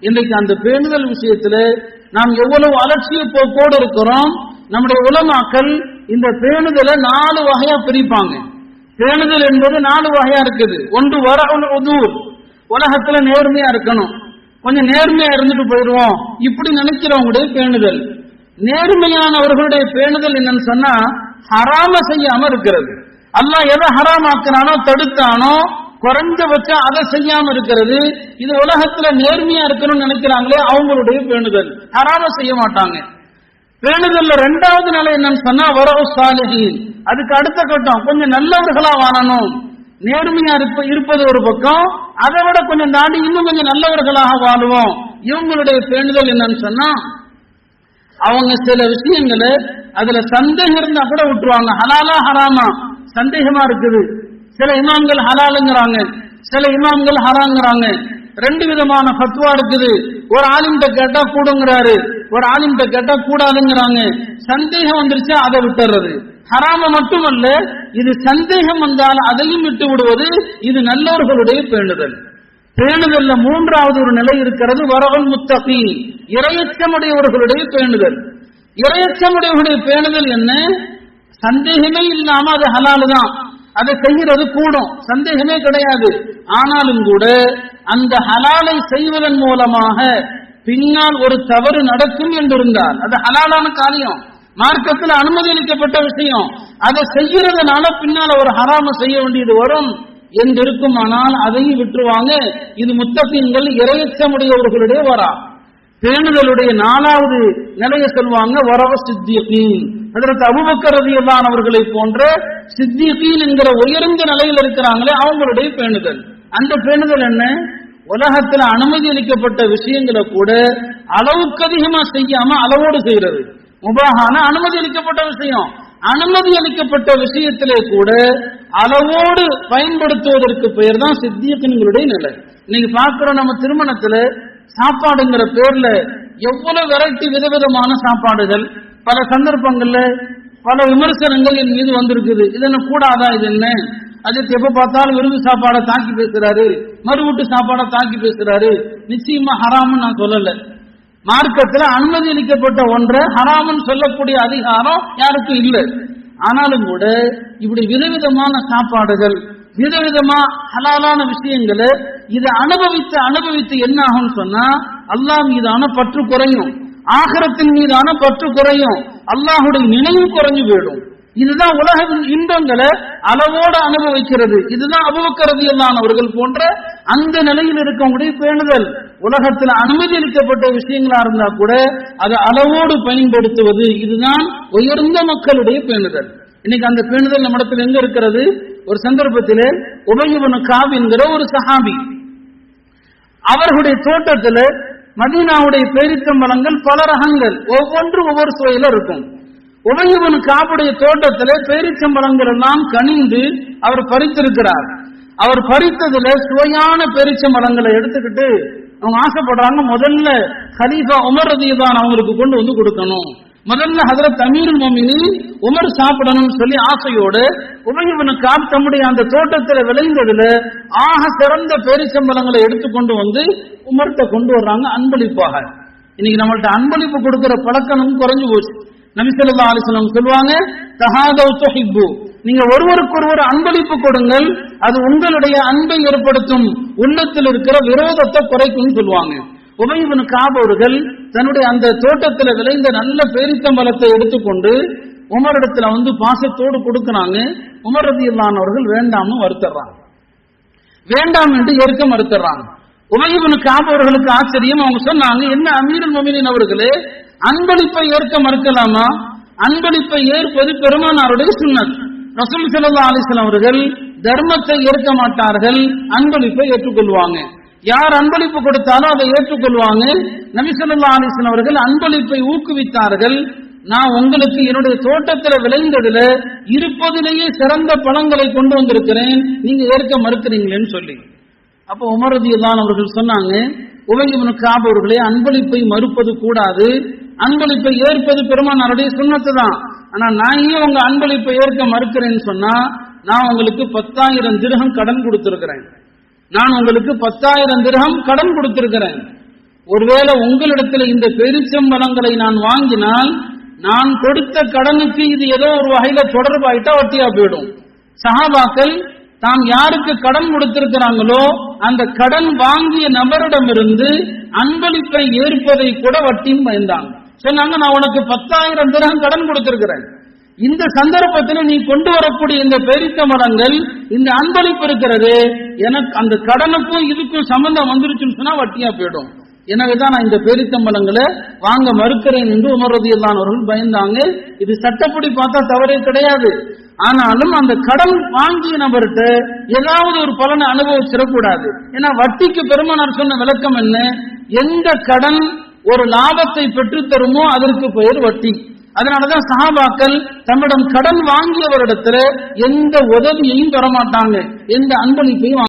இன்றைக்கு அந்த பேணுதல் விஷயத்துல நாம் எவ்வளவு அலட்சிய போக்கோடு இருக்கிறோம் நம்முடைய உலமாக்கள் இந்த பேணுதலை நாலு வகையா பிரிப்பாங்க. பேணுதல் என்பது நாலு வகையா இருக்குது. ஒன்று வர உதூர் உலகத்துல நேர்மையா இருக்கணும். கொஞ்சம் நேர்மையா இருந்துட்டு போயிடுவோம். இப்படி நினைக்கிறவங்களுடைய பேணுதல். நேர்மையானவர்களுடைய பேணுதல் என்னன்னு சொன்னா ஹராம செய்யாம இருக்கிறது. அல்லாஹ் எதை ஹராமாக்குறானோ தடுத்தானோ குறைஞ்சபட்சம் அதை செய்யாம இருக்கிறது. இது உலகத்துல நேர்மையா இருக்கணும்னு நினைக்கிறாங்களே அவங்களுடைய பேணுதல் ஹராம செய்ய மாட்டாங்க. பேணுதல்ல ரெண்டாவது நிலை என்னன்னு சொன்னா வரவு சாலிஹீன். அதுக்கு அடுத்த கட்டம் கொஞ்சம் நல்லவர்களா வாழணும். நேர்மையா இருப்ப இருப்பது ஒரு பக்கம். அதை விட கொஞ்சம் தாண்டி இன்னும் கொஞ்சம் நல்லவர்களாக வாழுவோம். இவங்களுடைய பேணுதல் என்னன்னு சொன்னா அவங்க சில விஷயங்களை அதுல சந்தேகம் இருந்தா கூட விட்டுருவாங்க. ஹலாலா ஹராமா? சந்தேகமா இருக்குது. சில இமாம்கள் ஹலாலுங்கிறாங்க. சில இமாம்கள் ஹராங்கிறாங்க. ரெண்டு விதமான ஃபத்வா இருக்குது ஒரு ஆலிம்கிட்ட கேட்டா கூடுங்கிறாரு. ஒரு ஆலிம்கிட்ட கேட்டா கூடாதுங்கிறாங்க. சந்தேகம் வந்துருச்சு அதை விட்டுறது ஹராம மட்டுமல்ல இது சந்தேகம் வந்தால் அதையும் விட்டு விடுவது இது நல்லவர்களுடைய பேணுதல். பேணுதல்ல மூன்றாவது ஒரு நிலை இருக்கிறது வரவல் முத்தகி. இரையச்சமுடையவர்களுடைய பேணுதல். இரையச்சமுடையவர்களுடைய பேணுதல் என்ன? சந்தேகமே இல்லாம அது ஹலாலு தான் அதை செய்கிறது கூடும். சந்தேகமே கிடையாது. ஆனாலும் கூட அந்த ஹலாலை செய்வதன் மூலமாக பின்னால் ஒரு தவறு நடக்கும் என்றிருந்தால் அது ஹலாலான காரியம். மார்க்கத்தில் அனுமதி அளிக்கப்பட்ட விஷயம். அதை செய்யறதுனால பின்னால் ஒரு ஹராம செய்ய வேண்டியது வரும் என்று இருக்குமானால் அதையும் விட்டுருவாங்க. இது முத்தகீன்கள் இரையச்சமுடையவர்களுடைய வரா. பேணுதலுடைய நாலாவது நிலையை சொல்லுவாங்க வரவ சித்தியின் அதற்கு அபுபக்கர் அவர்களை போன்ற சித்திகீன் என்கிற உயர்ந்த நிலையில் இருக்கிறாங்களே அவங்களுடைய பேணுதல். அந்த பேணுதல் என்ன? உலகத்துல அனுமதி அளிக்கப்பட்ட விஷயங்களை கூட அளவுக்கு அதிகமா செய்யாம அளவோடு செய்யறது. முபாகான அனுமதி அளிக்கப்பட்ட விஷயம். அனுமதி அளிக்கப்பட்ட விஷயத்திலே கூட அளவோடு பயன்படுத்துவதற்கு பெயர் தான் சித்தியக்கன்களுடைய நிலை. இன்னைக்கு பார்க்கிறோம் நம்ம திருமணத்துல சாப்பாடுங்கிற பேர்ல எவ்வளவு வெரைட்டி விதவிதமான சாப்பாடுகள். பல சந்தர்ப்பங்கள்ல பல விமர்சனங்கள் என் மீது வந்திருக்குது. இது என்ன கூடாதா இது என்ன? அஜித் எப்ப பார்த்தாலும் விருது சாப்பாடை தாக்கி பேசுறாரு. மறுவீட்டு சாப்பாடை தாக்கி பேசுறாரு. நிச்சயமா ஹராம்னு நான் சொல்லல. மார்க்கத்தில் அனுமதி அளிக்கப்பட்ட ஒன்றை ஹராமன் சொல்லக்கூடிய அதிகாரம் யாருக்கும் இல்லை. ஆனாலும் கூட இப்படி விதவிதமான சாப்பாடுகள் விதவிதமா ஹலாலான விஷயங்களை இதை அனுபவித்து அனுபவித்து என்ன ஆகும்னு சொன்னா அல்லாஹ் மீதான பற்று குறையும். ஆகரத்தின் மீதான பற்று குறையும். அல்லாஹுடைய நினைவு குறைஞ்சு போயிடும். இதுதான் உலக இன்பங்களை அளவோடு அனுபவிக்கிறது. இதுதான் அபுபக்கரதியல்லானவர்கள் போன்ற அந்த நிலையில் இருக்கக்கூடிய பேணுதல். உலகத்தில் அனுமதி அளிக்கப்பட்ட விஷயங்களா இருந்தா கூட அதை அளவோடு பயன்படுத்துவது இதுதான் உயர்ந்த மக்களுடைய பேணுதல். இன்னைக்கு அந்த பேணுதல் நம்மிடத்தில் எங்க இருக்கிறது? ஒரு சந்தர்ப்பத்திலே உபயவனு காவ் என்கிற ஒரு சஹாபி. அவர்களுடைய தோட்டத்தில் மதீனாவுடைய பேரித்தம்பழங்கள் பல ரகங்கள். ஒவ்வொன்றும் ஒவ்வொரு சுவையில இருக்கும். உபயவனு காப்புடைய தோட்டத்தில் பேரிச்சம்பழங்கள் எல்லாம் கனிந்து அவர் பறித்திருக்கிறார். அவர் பறித்ததுல சுவையான பேரிச்சம்பழங்களை எடுத்துக்கிட்டு அவங்க ஆசைப்படுறாங்க முதல்ல ஹலீஃபா உமர் ரதியதான் அவங்களுக்கு கொண்டு வந்து கொடுக்கணும். முதல்ல ஹதரத் அமீருல் மோமினி உமர் சாப்பிடணும்னு சொல்லி ஆசையோடு உபயவனு தம்முடைய அந்த தோட்டத்தில் விளைந்ததுல ஆக சிறந்த பேரிச்சம்பழங்களை எடுத்துக்கொண்டு வந்து உமர்கிட்ட கொண்டு வர்றாங்க அன்பளிப்பாக. இன்னைக்கு நம்மள்ட்ட அன்பளிப்பு கொடுக்கிற பழக்கமும் குறைஞ்சு போச்சு. நபிசல்லா அலிஸ்லாம் சொல்லுவாங்க தஹாதவ் துஹிப்பு. நீங்க ஒருவருக்கொருவர் அன்பளிப்பு கொடுங்கள் அது உங்களுடைய அன்பை ஏற்படுத்தும் உள்ளத்தில் இருக்கிற விரோதத்தை குறைக்கும் சொல்லுவாங்க. உபயவனு காபவர்கள் தன்னுடைய அந்த தோட்டத்தில் விளைந்த நல்ல பேரித்தம்பலத்தை எடுத்துக்கொண்டு உமரிடத்துல வந்து பாசத்தோடு கொடுக்கிறாங்க. உமர் ரதியில்லானவர்கள் வேண்டாம்னு வருத்தர்றாங்க வேண்டாம் என்று ஏற்க மறுத்துறாங்க. உபயவனு காபவர்களுக்கு ஆச்சரியம். அவங்க சொன்னாங்க என்ன அமீரன் மொமினின் அவர்களே அன்பளிப்பை ஏற்க மறுக்கலாமா? அன்பளிப்பை ஏற்பது பெருமானாருடைய சுண்ணத். ரசூல் சல்லா அலிஸ்லாம் அவர்கள் தர்மத்தை ஏற்க மாட்டார்கள் அன்பளிப்பை ஏற்றுக்கொள்வாங்க. யார் அன்பளிப்பு கொடுத்தாலும் அதை ஏற்றுக்கொள்வாங்க. நபிசல்லா அலிஸ்லாம் அவர்கள் அன்பளிப்பை ஊக்குவித்தார்கள். நான் உங்களுக்கு என்னுடைய தோட்டத்தில் விளைந்ததுல இருப்பதிலேயே சிறந்த பழங்களை கொண்டு வந்திருக்கிறேன். நீங்க ஏற்க மறுக்கிறீங்களேன்னு சொல்லி. அப்போ உமரதியதான் அவர்கள் சொன்னாங்க உபயவனு காப் அவர்களே அன்பளிப்பை மறுப்பது கூடாது. அன்பளிப்பை ஏற்பது பெருமானாருடைய சுண்ணத்து தான். ஆனா நான் ஏன் உங்க அன்பளிப்பை ஏற்க மறுக்கிறேன்னு சொன்னா நான் உங்களுக்கு பத்தாயிரம் திருகம் கடன் கொடுத்திருக்கிறேன். நான் உங்களுக்கு பத்தாயிரம் திரகம் கடன் கொடுத்திருக்கிறேன். ஒருவேளை உங்களிடத்தில் இந்த பெருச்சம்பளங்களை நான் வாங்கினால் நான் கொடுத்த கடனுக்கு இது ஏதோ ஒரு வகையில தொடர்பாயிட்டா வட்டியா போயிடும். சஹாபாக்கள் தாம் யாருக்கு கடன் கொடுத்திருக்கிறாங்களோ அந்த கடன் வாங்கிய நபரிடமிருந்து அன்பளிப்பை ஏற்பதை கூட வட்டியும் பயந்தாங்க. சொன்னாங்க நான் உனக்கு பத்தாயிரம் திரகம் கடன் கொடுத்திருக்கிறேன். இந்த சந்தர்ப்பத்தில் நீ கொண்டு வரக்கூடிய இந்த பெரித்த மரங்கள் இந்த அன்பளிப்பு இருக்கிறது எனக்கு அந்த கடனுக்கும் இதுக்கும் சம்பந்தம் வந்துருச்சுன்னு சொன்னா வட்டியா போயிடும். எனவேதான் நான் இந்த பேரித்தம்பளங்களை வாங்க மறுக்கிறேன் என்று உமரதியில்லான் அவர்கள் பயந்தாங்க. இது சட்டப்படி பார்த்தா தவறே கிடையாது. ஆனாலும் அந்த கடன் வாங்கிய நபர்கிட்ட ஏதாவது ஒரு பலனை அனுபவிச்சிடக்கூடாது. ஏன்னா வட்டிக்கு பெருமனார் சொன்ன விளக்கம் என்ன? எந்த கடன் ஒரு லாபத்தை பெற்று தருமோ அதற்கு பெயர் வட்டி. அதனாலதான் சஹாபாக்கள் தம்மிடம் கடன் வாங்கியவரிடத்துல எந்த உதவியையும் தரமாட்டாங்க எந்த அன்பளிப்பையும்